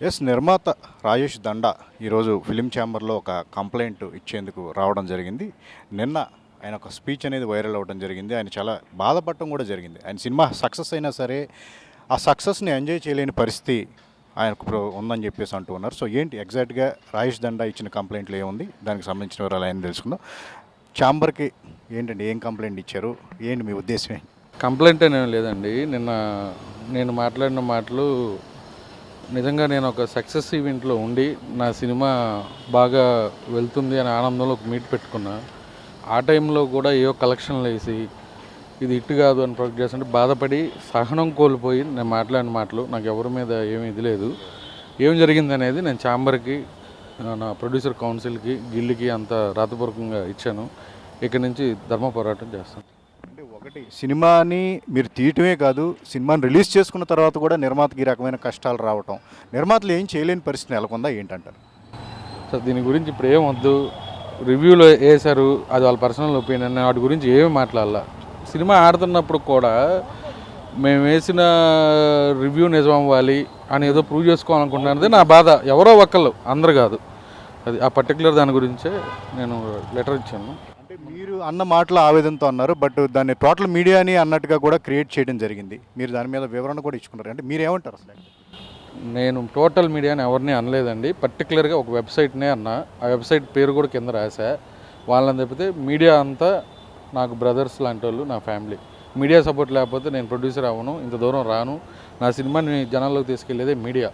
Yes నిర్మాత రాజేష్ దండ ఈరోజు ఫిలిం ఛాంబర్లో ఒక కంప్లైంట్ ఇచ్చేందుకు రావడం జరిగింది. నిన్న ఆయన ఒక స్పీచ్ అనేది వైరల్ అవ్వడం జరిగింది. ఆయన చాలా బాధపడటం కూడా జరిగింది. ఆయన సినిమా సక్సెస్ అయినా సరే ఆ సక్సెస్ని ఎంజాయ్ చేయలేని పరిస్థితి ఆయనకు ఇప్పుడు ఉందని చెప్పేసి అంటూ ఉన్నారు. సో ఏంటి ఎగ్జాక్ట్గా రాజేష్ దండ ఇచ్చిన కంప్లైంట్లు ఏముంది? దానికి సంబంధించిన వివరాలు ఆయన తెలుసుకుందాం. ఛాంబర్కి ఏంటండి? ఏం కంప్లైంట్ ఇచ్చారు? ఏంటి మీ ఉద్దేశం కంప్లైంట్ అనేం లేదండి. నిన్న నేను మాట్లాడిన మాటలు నిజంగా నేను ఒక సక్సెస్ ఈవెంట్లో ఉండి నా సినిమా బాగా వెళ్తుంది అనే ఆనందంలో ఒక మీట్ పెట్టుకున్నా. ఆ టైంలో కూడా ఏవో కలెక్షన్లు వేసి ఇది ఇట్టు కాదు అని ప్రొజెక్ట్ చేస్తుంటే బాధపడి సహనం కోల్పోయి నేను మాట్లాడిన మాటలు నాకు ఎవరి మీద ఏమీ ఇది లేదు. ఏం జరిగింది అనేది నేను ఛాంబర్కి నా ప్రొడ్యూసర్ కౌన్సిల్కి గిల్లికి అంత రాతపూర్వకంగా ఇచ్చాను. ఇక్కడి నుంచి ధర్మ పోరాటం చేస్తాను. ఒకటి. సినిమాని మీరు తీయటమే కాదు సినిమాని రిలీజ్ చేసుకున్న తర్వాత కూడా నిర్మాతకి ఈ రకమైన కష్టాలు రావటం. నిర్మాతలు ఏం చేయలేని పరిస్థితి నెలకొందా ఏంటంటారు? సో దీని గురించి ఇప్పుడు ఏం వద్దు. రివ్యూలో వేశారు అది వాళ్ళ పర్సనల్ ఒపీనియన్ వాటి గురించి ఏమి మాట్లాడాల. సినిమా ఆడుతున్నప్పుడు కూడా మేము వేసిన రివ్యూ నిజం అవ్వాలి అని ఏదో ప్రూవ్ చేసుకోవాలనుకుంటున్నది నా బాధ. ఎవరో ఒకళ్ళు అందరు కాదు. అది ఆ పర్టికులర్ దాని గురించే నేను లెటర్ ఇచ్చాను. అన్న మాటలు ఆవేదనతో అన్నారు బట్ దాన్ని టోటల్ మీడియాని అన్నట్టుగా కూడా క్రియేట్ చేయడం జరిగింది. మీరు దాని మీద వివరణ కూడా ఇచ్చుకున్నారు. అంటే మీరు ఏమంటారు అసలు? నేను టోటల్ మీడియాని ఎవరిని అనలేదండి. పర్టికులర్గా ఒక వెబ్సైట్నే అన్నా. ఆ వెబ్సైట్ పేరు కూడా కింద రాసా వాళ్ళని తప్పితే మీడియా అంతా నాకు బ్రదర్స్ లాంటి వాళ్ళు నా ఫ్యామిలీ. మీడియా సపోర్ట్ లేకపోతే నేను ప్రొడ్యూసర్ అవ్వను ఇంత దూరం రాను. నా సినిమాని జనాల్లోకి తీసుకెళ్ళేదే మీడియా.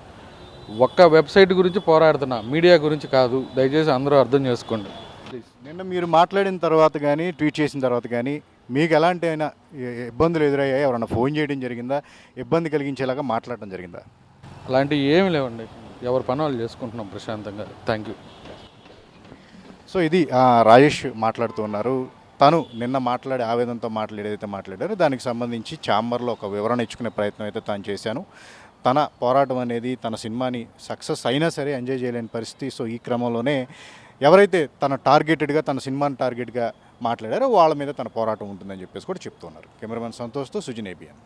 ఒక్క వెబ్సైట్ గురించి పోరాడుతున్నా. మీడియా గురించి కాదు. దయచేసి అందరూ అర్థం చేసుకోండి. ప్లీజ్ నిన్న మీరు మాట్లాడిన తర్వాత కానీ ట్వీట్ చేసిన తర్వాత కానీ మీకు ఎలాంటి అయినా ఇబ్బందులు ఎదురయ్యాయి? ఎవరైనా ఫోన్ చేయడం జరిగిందా? ఇబ్బంది కలిగించేలాగా మాట్లాడడం జరిగిందా? అలాంటివి ఏమి లేవండి. ఎవరి పని వాళ్ళు చేసుకుంటున్నాం ప్రశాంతంగా. థ్యాంక్ యూ సో ఇది రాజేష్ మాట్లాడుతూ ఉన్నారు. తను నిన్న మాట్లాడే ఆవేదనతో ఏదైతే మాట్లాడారో దానికి సంబంధించి ఛాంబర్లో ఒక వివరణ ఇచ్చుకునే ప్రయత్నం అయితే తాను చేశాను. తన పోరాటం అనేది తన సినిమాని సక్సెస్ అయినా సరే ఎంజాయ్ చేయలేని పరిస్థితి. సో ఈ క్రమంలోనే ఎవరైతే తన టార్గెటెడ్గా తన సినిమాని టార్గెట్గా మాట్లాడారో వాళ్ళ మీద తన పోరాటం ఉంటుందని చెప్పేసి కూడా చెప్తున్నారు. కెమెరామెన్ సంతోష్తో సుజిన్ ఏబియన్